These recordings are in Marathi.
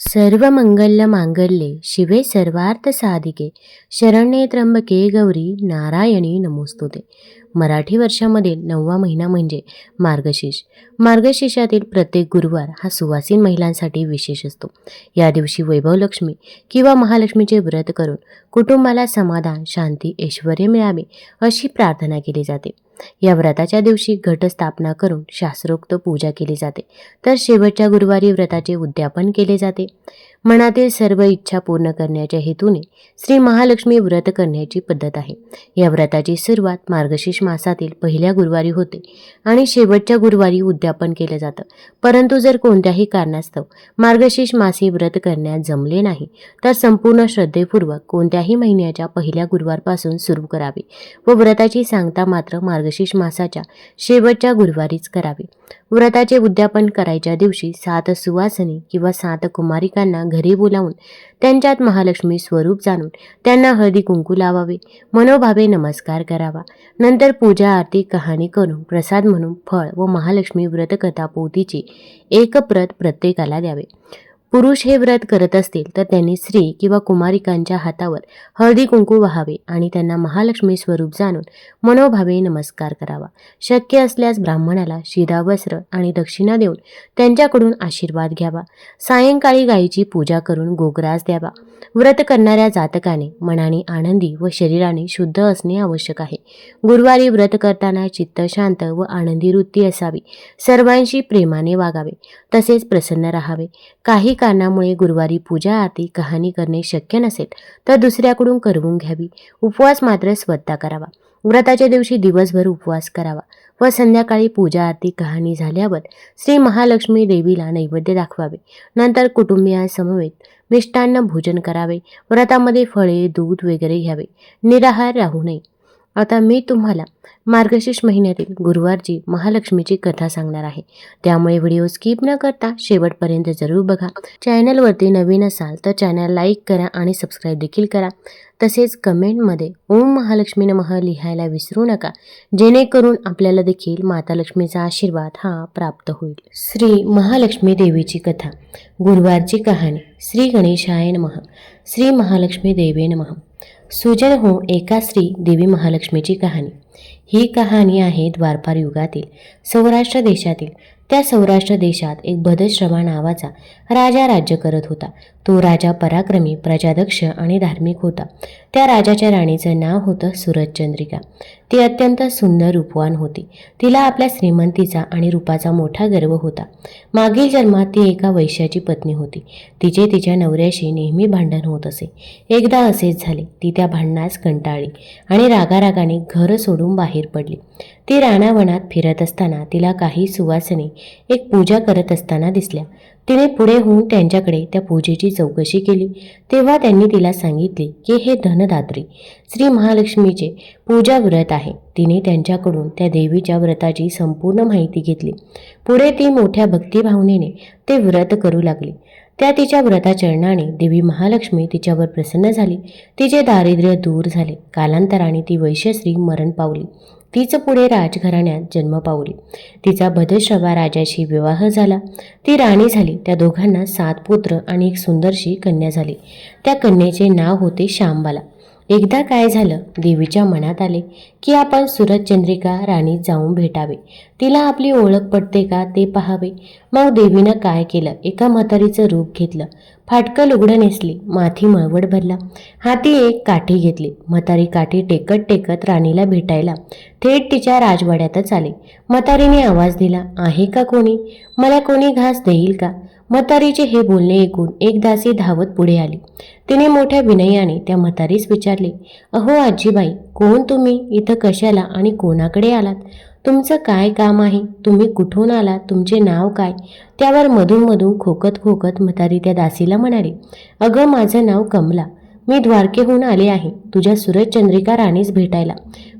ಸರ್ವಮಂಗಲ ಮಾಂಗಲ್ಯ ಶಿವೆ ಸರ್ವಾರ್ಥ ಸಾಧಿಕೆ ಶರಣ್ಯೇ ತ್ರಂಬಕೆ ಗೌರಿ ನಾರಾಯಣಿ ನಮೋಸ್ತುತೆ. मराठी वर्षामधील नववा महिना म्हणजे मार्गशीर्ष. मार्गशीर्षातील प्रत्येक गुरुवार हा सुवासीन महिलांसाठी विशेष असतो. या दिवशी वैभवलक्ष्मी किंवा महालक्ष्मीचे व्रत करून कुटुंबाला समाधान शांती ऐश्वर मिळावे अशी प्रार्थना केली जाते. या व्रताच्या दिवशी घटस्थापना करून शास्त्रोक्त पूजा केली जाते. तर शेवटच्या गुरुवारी व्रताचे उद्यापन केले जाते. मनातील सर्व इच्छा पूर्ण करण्याच्या हेतूने श्री महालक्ष्मी व्रत करण्याची पद्धत आहे. या व्रताची सुरुवात मार्गशीर्ष मासातील पहिल्या गुरुवारी होते आणि शेवटच्या गुरुवारी उद्यापन केलं जातं. परंतु जर कोणत्याही कारणास्तव मार्गशीर्ष मासे व्रत करण्यात जमले नाही तर संपूर्ण श्रद्धेपूर्वक कोणत्याही महिन्याच्या पहिल्या गुरुवारपासून सुरू करावे व व्रताची सांगता मात्र मार्गशीर्ष मासाच्या शेवटच्या गुरुवारीच करावी. व्रताचे उद्यापन करायच्या दिवशी सात सुवासनी किंवा सात कुमारिकांना घरी बोलावून त्यांच्यात महालक्ष्मी स्वरूप जाणून त्यांना हळदी कुंकू लावावे मनोभावे नमस्कार करावा. नंतर पूजा आरती कहाणी करून प्रसाद म्हणून फळ व महालक्ष्मी व्रतकथा पोतीची एक प्रत प्रत्येकाला द्यावे. पुरुष हे व्रत करत असतील तर त्यांनी स्त्री किंवा कुमारिकांच्या हातावर हळदी कुंकू व्हावे आणि त्यांना महालक्ष्मी स्वरूप जाणून मनोभावे नमस्कार करावा. शक्य असल्यास ब्राह्मणाला शिरा वस्त्र आणि दक्षिणा देऊन त्यांच्याकडून आशीर्वाद घ्यावा. सायंकाळी गायीची पूजा करून गोग्रास द्यावा. व्रत करणाऱ्या जातकाने मनाने आनंदी व शरीराने शुद्ध असणे आवश्यक आहे. गुरुवारी व्रत करताना चित्त शांत व आनंदी वृत्ती असावी. सर्वांशी प्रेमाने वागावे. तसेच प्रसन्न राहावे. काही कारणामुळे गुरुवारी पूजा आरती कहाणी करणे शक्य नसेल तर दुसऱ्याकडून करवून घ्यावी. उपवास मात्र स्वतः करावा. व्रताच्या दिवशी दिवसभर उपवास करावा व संध्याकाळी पूजा आरती कहाणी झाल्यावर श्री महालक्ष्मी देवीला नैवेद्य दाखवावे. नंतर कुटुंबियांसमवेत मिष्टान्न भोजन करावे. व्रतामध्ये फळे दूध वगैरे घ्यावे. निराहार राहू नये. आता मी तुम्हाला मार्गशीर्ष महिन्यातील गुरुवारची महालक्ष्मीची कथा सांगणार आहे. त्यामुळे व्हिडिओ स्किप न करता शेवटपर्यंत जरूर बघा. चॅनलवरती नवीन असाल तर चॅनल लाईक करा आणि सबस्क्राईब देखील करा. तसेच कमेंटमध्ये ओम महालक्ष्मी नमः लिहायला विसरू नका. जेणेकरून आपल्याला देखील माता लक्ष्मीचा आशीर्वाद हा प्राप्त होईल. श्री महालक्ष्मी देवीची कथा. गुरुवारची कहाणी. श्री गणेशाय नमः. श्री महालक्ष्मी देवे नमः. सुजन हो एका स्त्री देवी महालक्ष्मीची कहाणी. ही कहाणी आहे द्वारपार युगातील सौराष्ट्र देशातील त्या सौराष्ट्र देशात एक भदश्रवा नावाचा राजा राज्य करत होता. तो राजा पराक्रमी प्रजादक्ष आणि धार्मिक होता. त्या राजाच्या राणीचं नाव होतं सूरजचंद्रिका. ती अत्यंत सुंदर रूपवान होती. तिला आपल्या श्रीमंतीचा आणि रूपाचा मोठा गर्व होता. मागील जन्मात ती एका वैश्याची पत्नी होती. तिचे तिच्या नवऱ्याशी नेहमी भांडण होत असे. एकदा असेच झाले. ती त्या भांडणास कंटाळली आणि रागारागाने घर सोडून बाहेर पडली. ती राणावनात फिरत असताना तिला काही सुवासनी एक पूजा करत असताना दिसल्या. तिने पुढे होऊन त्यांच्याकडे त्या पूजेची चौकशी केली. तेव्हा त्यांनी तिला सांगितले की हे धनदात्री श्री महालक्ष्मीचे पूजा व्रत आहे. तिने त्यांच्याकडून त्या देवीच्या व्रताची संपूर्ण माहिती घेतली. पुढे ती मोठ्या भक्तिभावनेने ते व्रत करू लागली. त्या तिच्या व्रताचरणाने देवी महालक्ष्मी तिच्यावर प्रसन्न झाली. तिचे दारिद्र्य दूर झाले. कालांतराने ती वैश्यश्री मरण पावली. तीच पुढे राजघराण्यात जन्म पावली. तिचा भद्रश्रवा राजाशी विवाह झाला. ती राणी झाली. त्या दोघांना सात पुत्र आणि एक सुंदरशी कन्या झाली. त्या कन्येचे नाव होते श्यामबाला. एकदा काय झालं देवीच्या मनात आले की आपण सूरजचंद्रिका राणी जाऊन भेटावे. तिला आपली ओळख पडते का ते पाहावे. मग देवीनं काय केलं एका म्हातारीचं रूप घेतलं. फाटकं लुगडं नेसली माथी मळवड भरला. हाती एक काठी घेतली. म्हातारी काठी टेकत टेकत राणीला भेटायला. थेट तिच्या राजवाड्यातच आले. म्हातारीने आवाज दिला आहे का कोणी? मला कोणी घास देईल का? म्हातारीचे हे बोलणे ऐकून एक दासी धावत पुढे आली. तिने मोठ्या विनयाने त्या म्हातारीस विचारले अहो आजीबाई कोण तुम्ही? इथं कशाला आणि कोणाकडे आलात? तुमचं काय काम आहे? तुम्ही कुठून आलात? तुमचे नाव काय? त्यावर मधून मधून खोकत खोकत म्हातारी त्या दासीला म्हणाली अगं माझं नाव कमला. मी द्वारकेहून आले आहे. तुझ्या सूरजचंद्रिका राणीस भेटायला.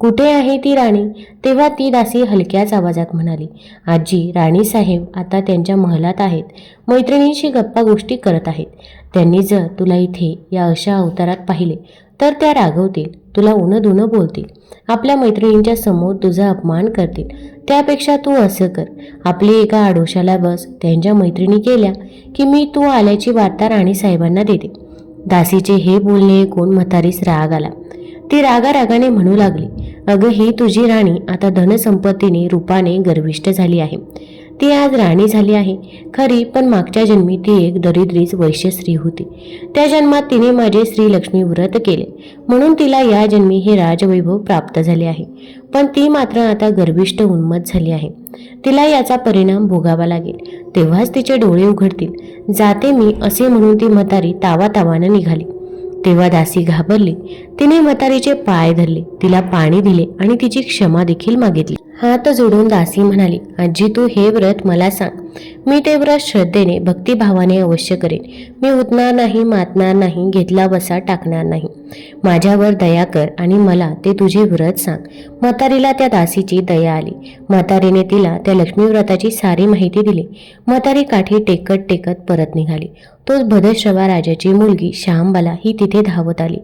कुठे आहे ती राणी? तेव्हा ती दासी हलक्याच आवाजात म्हणाली आजी राणी साहेब आता त्यांच्या महलात आहेत. मैत्रिणींशी गप्पा गोष्टी करत आहेत. त्यांनी जर तुला इथे या अशा अवतारात पाहिले तर त्या रागवतील तुला उनं दुनं बोलतील आपल्या मैत्रिणींच्या समोर तुझा अपमान करतील त्यापेक्षा तू असं कर. आपली एका आडोशाला बस त्यांच्या मैत्रिणी केल्या की मी तू आल्याची वार्ता राणी साहेबांना देते. दासीचे हे बोलणे ऐकून म्हातारीस राग आला. ती रागारागाने म्हणू लागली अगं ही तुझी राणी आता धनसंपत्तीने रूपाने गर्विष्ट झाली आहे. ती आज राणी झाली आहे. खरी पण मागच्या जन्मी ती एक दरिद्रीच वैश्य स्त्री होती. त्या जन्मात तिने माझे श्री लक्ष्मी व्रत केले. म्हणून तिला या जन्मी हे राजवैभव प्राप्त झाले आहे. पण ती मात्र आता गर्विष्ठ उन्मत झाली आहे. तिला याचा परिणाम भोगावा लागेल. तेव्हाच तिचे डोळे उघडतील. जाते मी असे म्हणून ती म्हातारी तावातावानं निघाली. तेव्हा दासी घाबरली. तिने म्हातारीचे पाय धरले. तिला पाणी दिले आणि तिची क्षमा देखील मागितली. हात जोडून दासी म्हणाली आजी तू हे व्रत मला सांग. मी ते व्रत श्रद्धेने भक्तिभावाने अवश्य करेन. मी उठणार नाही मातणार नाही घेतला बसा टाकणार नाही. माझ्यावर दया कर आणि मला ते तुझे व्रत सांग. म्हातारीला त्या दासीची दया आली. म्हातारीने तिला त्या लक्ष्मी व्रताची सारी माहिती दिली. म्हातारी काठी टेकत टेकत परत निघाली. तोच भदश्रवा राजाची मुलगी श्यामबाला ही तिथे धावत आली.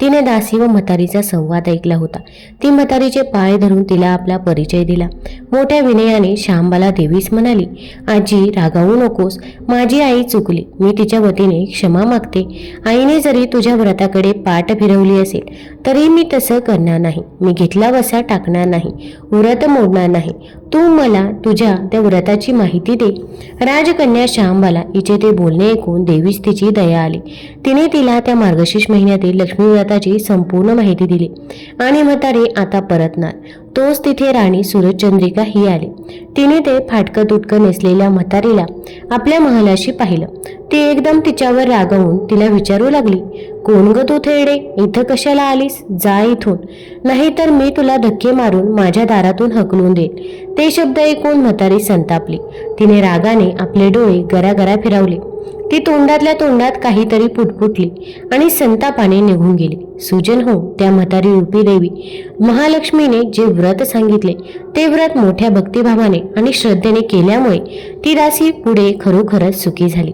तिने दासी व म्हातारीचा संवाद ऐकला होता. ती म्हातारीचे पाय धरून तिला आपला परिचय दिला. मोठ्या विनयाने श्यामबाला देवीस म्हणाली आजी रागावू नकोस. माझी आई चुकली. मी तिच्या वतीने क्षमा मागते. आईने जरी तुझ्या व्रताकडे पाठ फिरवली असेल तरी मी तसं करणार नाही. मी घेतला वसा टाकणार नाही. व्रत मोडणार नाही. तू मला तुझ्या त्या व्रताची माहिती दे. राजकन्या श्यामबाला हिचे ते बोलणे ऐकून देवीस तिची दया आली. तिने तिला त्या मार्गशीर्ष महिन्यातील लक्ष्मीव्रताची संपूर्ण माहिती दिली. आणि म्हातारी आता परतणार. तोच तिथे राणी सूरजचंद्रिका ही आली. तिने ते फाटकं तुटकं नेसलेल्या म्हातारीला आपल्या महालाशी पाहिलं. ती एकदम तिच्यावर रागवून तिला विचारू लागली कोण ग तू थेडे? इथं कशाला आलीस? जा इथून. नाहीतर मी तुला धक्के मारून माझ्या दारातून हकलून देईल ते शब्द ऐकून म्हातारी संतापली. तिने रागाने आपले डोळे गरागरा फिरवले. ती तोंडातल्या तोंडात काहीतरी पुटपुटली आणि संतापाने निघून गेली. सुजन हो त्या म्हातारी रूपी देवी महालक्ष्मीने जे व्रत सांगितले ते व्रत मोठ्या भक्तिभावाने आणि श्रद्धेने केल्यामुळे ती दासी पुढे खरोखरच सुखी झाली.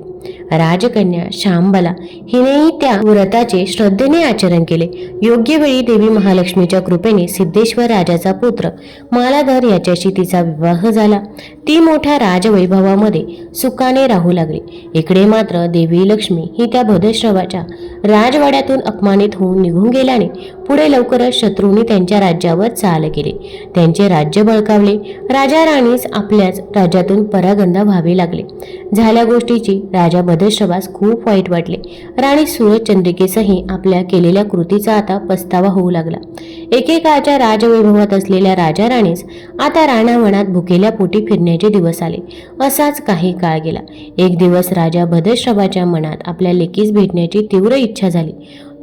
राजकन्या शांबला हिनेही त्या व्रताचे श्रद्धेने आचरण केले. योग्य वेळी देवी महालक्ष्मीच्या कृपेने सिद्धेश्वर राजाचा पुत्र मालाधर याच्याशी तिचा विवाह झाला. ती मोठ्या राजवैभवामध्ये सुखाने राहू लागली. इकडे मात्र देवी लक्ष्मी ही त्या भद्रश्रवाच्या राजवाड्यातून अपमानित होऊन निघून गेल्याने पुढे लवकरच शत्रूंनी त्यांच्या राज्यावर चाल केली. त्यांचे राज्य बळकावले. राजा राणीस आपल्याच राज्यातून परागंदा व्हावे लागले. झाल्या गोष्टीची राजा भद्रश्रवास खूप वाईट वाटले. राणी सूरजचंद्रिकेसही आपल्या केलेल्या कृतीचा आता पस्तावा होऊ लागला. एकेकाळच्या राजवैभवात असलेल्या राजा राणीस आता राणावनात भुकेल्या पोटी फिरण्याचे दिवस आले. असाच काही काळ गेला. एक दिवस राजा भद्रश्रवाच्या मनात आपल्या लेकीस भेटण्याची तीव्र इच्छा झाली.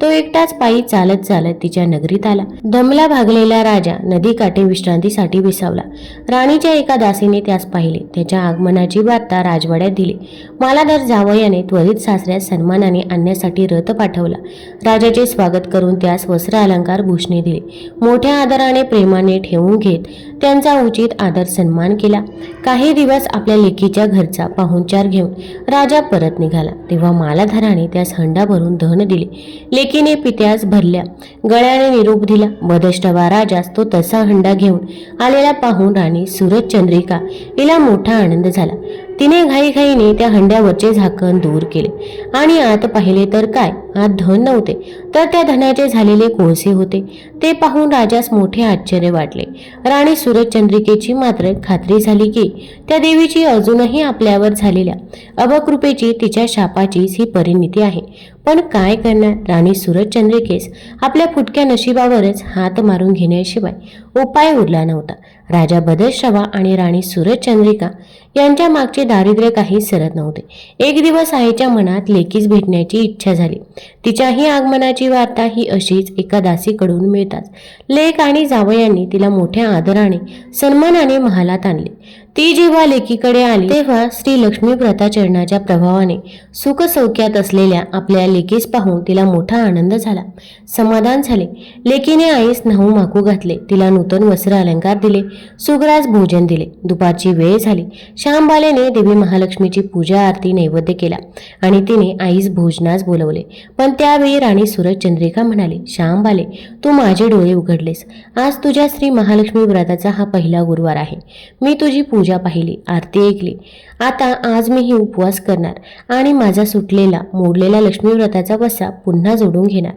तो एकटाच पायी चालत चालत तिच्या नगरीत आला. दमला भागलेला राजा नदीकाठी विश्रांतीसाठी विसावला. राणीच्या एका दासीने त्यास पाहिले. त्याच्या आगमनाची वार्ता राजवाड्यात दिली. मालाधर जावयाने त्वरित सासऱ्यास सन्मानाने आणण्यासाठी रथ पाठवला. राजाचे स्वागत करून त्यास वस्त्र अलंकार भूषणे दिले. मोठ्या आदराने प्रेमाने ठेवून घेत त्यांचा उचित आदर सन्मान केला. काही दिवस आपल्या लेकीच्या घरचा पाहुणचार घेऊन राजा परत निघाला. तेव्हा मालाधराने त्यास हंडा भरून धन दिले. लेकीने पित्यास भरल्या. गळ्याने निरोप दिला. बदष्टवा राजास तो तसा हंडा घेऊन आलेला पाहून राणी सूरज चंद्रिका हिला मोठा आनंद झाला. तिने घाईघाईने त्या हंड्यावरचे झाकण दूर केले. आणि आत पाहिले तर काय? आत धन नव्हते. तर त्या धनाचे झालेले कोळसे होते. ते पाहून राजास मोठे आश्चर्य वाटले. राणी सूरजचंद्रिकेची मात्र खात्री झाली की त्या देवीची अजूनही आपल्यावर झालेल्या अवकृपेची तिच्या शापाचीच ही परिणिती आहे. पण काय करणार? राणी सूरजचंद्रिकेस आपल्या फुटक्या नशिबावरच हात मारून घेण्याशिवाय उपाय उरला नव्हता. राजा बदरश्रवा आणि राणी सूरजचंद्रिका यांच्या मागचे दारिद्र्य काही सरत नव्हते. एक दिवस आईच्या मनात लेकीस भेटण्याची इच्छा झाली. तिच्याही आगमनाची वार्ता ही अशीच एका दासीकडून मिळताच. लेक आणि जावयांनी तिला मोठ्या आदराने सन्मानाने महालात आणले. ती जेव्हा लेकीकडे आली तेव्हा श्री लक्ष्मी व्रताचरणाच्या प्रभावाने सुखसौख्यात असलेल्या आपल्या लेकीस पाहून तिला मोठा आनंद झाला. समाधान झाले. लेकीने आईस न्हाऊ माकू घातले. तिला नूतन वस्त्र अलंकार दिले. सुग्रास भोजन दिले. दुपारची वेळ झाली. श्यामबालेने देवी महालक्ष्मीची पूजा आरती नैवेद्य केला आणि तिने आईस भोजनास बोलवले. पण त्यावेळी राणी सुरज चंद्रिका म्हणाली श्यामबाले तू माझे डोळे उघडलेस. आज तुझ्या श्री महालक्ष्मी व्रताचा हा पहिला गुरुवार आहे. मी तुझी पूजा पूजा पाहिली आरती ऐकली. आता आज मी ही उपवास करणार आणि माझा सुटलेला मोडलेला लक्ष्मी व्रताचा पुन्हा जोडून घेणार.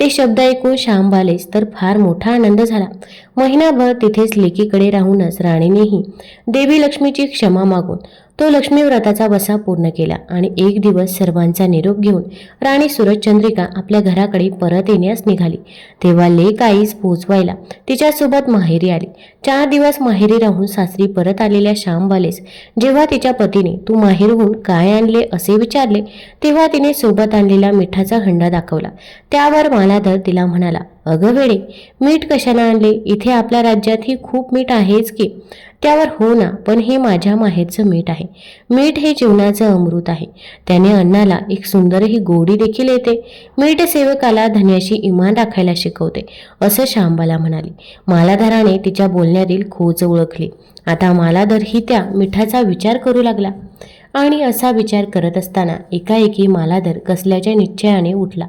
ते शब्द ऐकून श्यामबालेस तर फार मोठा आनंद झाला. महिनाभर तिथेच लेकीकडे राहूनच राणीनेही देवी लक्ष्मीची क्षमा मागून तो लक्ष्मी व्रताचा वसा पूर्ण केला आणि एक दिवस सर्वांचा निरोप घेऊन राणी सूरजचंद्रिका आपल्या घराकडे परत येण्यास निघाली. तेव्हा लेक आईस पोचवायला तिच्यासोबत माहेरी आली. चार दिवस माहेरी राहून सासरी परत आलेल्या श्यामबालेस जेव्हा तिच्या पतीने तू माहेरहून काय आणले असे विचारले तेव्हा तिने सोबत आणलेला मिठाचा हंडा दाखवला. त्यावर मालाधर तिला म्हणाला अगं वेडे मीठ कशाला आणले? इथे आपल्या राज्यात ही खूप मीठ आहेच की? त्यावर हो ना पण हे माझ्या माहेरचं मीठ आहे. मीठ हे जीवनाचं अमृत आहे. त्याने अन्नाला एक सुंदर ही गोडी देखील येते. मीठ सेवकाला धन्याशी इमान राखायला शिकवते असं शांबाला म्हणाली. मालाधाराने तिच्या बोलण्यातील खोच ओळखली. आता मालाधर ही त्या मिठाचा विचार करू लागला. आणि असा विचार करत असताना एकाएकी मालाधर कसल्याच्या निश्चयाने उठला.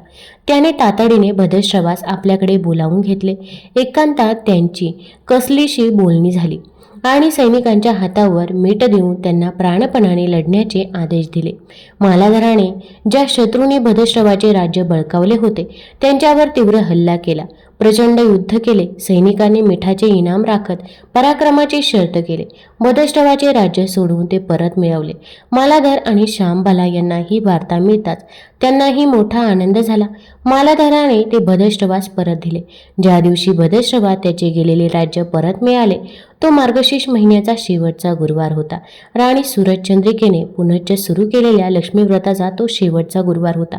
त्याने तातडीने भद्रश्रवास आपल्याकडे बोलावून घेतले. एकांतात त्यांची कसलीशी बोलणी झाली. आणि सैनिकांच्या हातावर मीठ देऊन त्यांना प्राणपणाने लढण्याचे आदेश दिले. मालाधराने ज्या शत्रूने भदश्रवाचे राज्य बळकावले होते त्यांच्यावर तीव्र हल्ला केला. प्रचंड युद्ध केले. सैनिकांनी मिठाचे इनाम राखत पराक्रमाचे शर्त केले. भद्रश्रवाचे राज्य सोडवून ते परत मिळवले. मालाधर आणि श्यामबाला यांना ही वार्ता मिळताच त्यांनाही मोठा आनंद झाला. मालाधराने ते भदष्टवास परत दिले. ज्या दिवशी भदश्रवा त्याचे गेलेले राज्य परत मिळाले तो मार्गशीर्ष महिन्याचा शेवटचा गुरुवार होता. राणी सूरजचंद्रिकेने पुनश्च सुरू केलेल्या लक्ष्मी व्रताचा तो शेवटचा गुरुवार होता.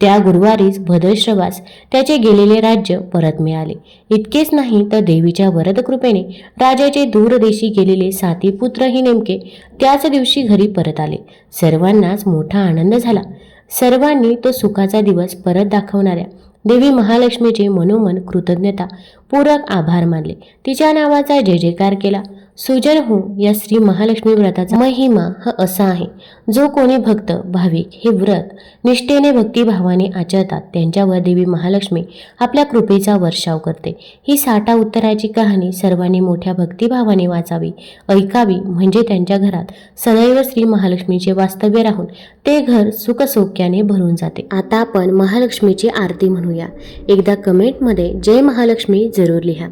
त्या गुरुवारीच भद्रश्रवास त्याचे गेलेले राज्य परत मिळाले. इतकेच नाही तर देवीच्या वरदकृपेने राजाचे दूरदेशी गेलेले साती पुत्रही नेमके त्याच दिवशी घरी परत आले. सर्वांनाच मोठा आनंद झाला. सर्वांनी तो सुखाचा दिवस परत दाखवणाऱ्या देवी महालक्ष्मीचे मनोमन कृतज्ञता पूरक आभार मानले. तिच्या नावाचा जय जयकार केला. सुजन हो या श्री महालक्ष्मी व्रताचा महिमा हा असा आहे. जो कोणी भक्त भाविक हे व्रत निष्ठेने भक्तिभावाने आचरतात त्यांच्यावर देवी महालक्ष्मी आपल्या कृपेचा वर्षाव करते. ही साठा उत्तराची कहाणी सर्वांनी मोठ्या भक्तिभावाने वाचावी ऐकावी म्हणजे त्यांच्या घरात सदैव श्री महालक्ष्मीचे वास्तव्य राहून ते घर सुखसौख्याने भरून जाते. आता आपण महालक्ष्मीची आरती म्हणूया. एकदा कमेंटमध्ये जय महालक्ष्मी जरूर लिहा.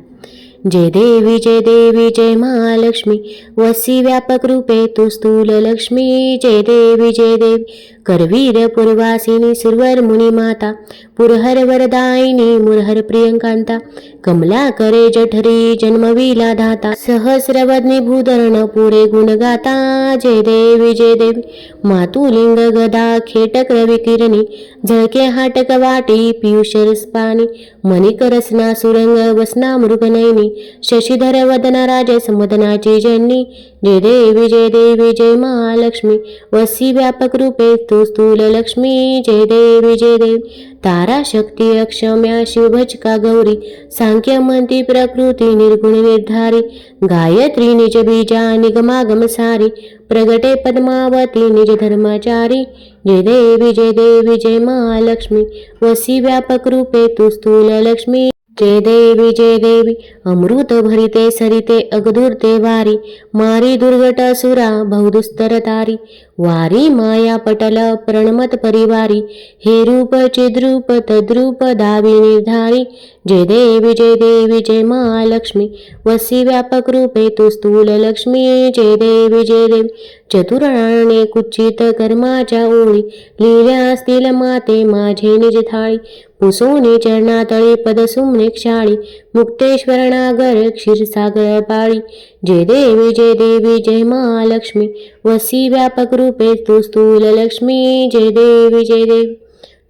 जय देवी जय देवी जय महालक्ष्मी. वसी व्यापक रूपे तू स्थूल लक्ष्मी. जय देवी जय देवी. करवीर पूर्वासिनी सुरवर मुनी माता पुरहर वरदायिनी मुरहर प्रियंकांता कमला करे जठरी जन्मविला धाता सहस्रवदनी भूधरण पुरे गुणगाता जय देवी जय देवी मातुलिंग गदा खेटक रविकिरणी झळके हाटक वाटी पियुष रसपाणी मणिकरसना सुरंग वसना मृगनयनी शशीधर वदना राजस मदनाची जननी जय देवी जय देवी जय महालक्ष्मी वसी व्यापक रूपे तू स्थूल लक्ष्मी जय देवी जय देवी तारा शक्ती अक्षम्या शिवभजका गौरी? सांख्य मंती प्रकृती निर्गुण निर्धारी। गायत्री निज बीजा निगमागम सारी। प्रगटे पद्मावती निज धर्माचारी। जय देवी जय देवी जय महालक्ष्मी। वसी व्यापक रूपे तू स्थूल लक्ष्मी। जय देवी जय देवी अमृत भरिते सरिते अगधुरते वारी। मारी दुर्गट असुरा बहुदुस्तर तारी। वारी माया पटल प्रणमत परिवारी हे रूप चिद्रूप तद्रूप दावी निर्धारी जय देवी जय देवी जय महालक्ष्मी वसी व्यापक रूपे तू स्थूल लक्ष्मी जय देवी जय देवी चतुराणे कुचित कर्माच्या ओळी लिहिल्या असतील माते माझे निज थाळी पुसोनी चरणातळी पदसुमने क्षाळी मुक्तेश्वर नागर क्षीरसागर पाळी जय देवी जय देवी जय महालक्ष्मी. वसी व्यापक रूपे तू स्थूल लक्ष्मी. जय देवी जय देवी.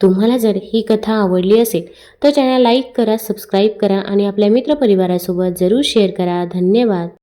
तुम्हाला जर ही कथा आवडली असेल तर चॅनल लाईक करा सबस्क्राईब करा आणि आपल्या मित्रपरिवारासोबत जरूर शेअर करा. धन्यवाद.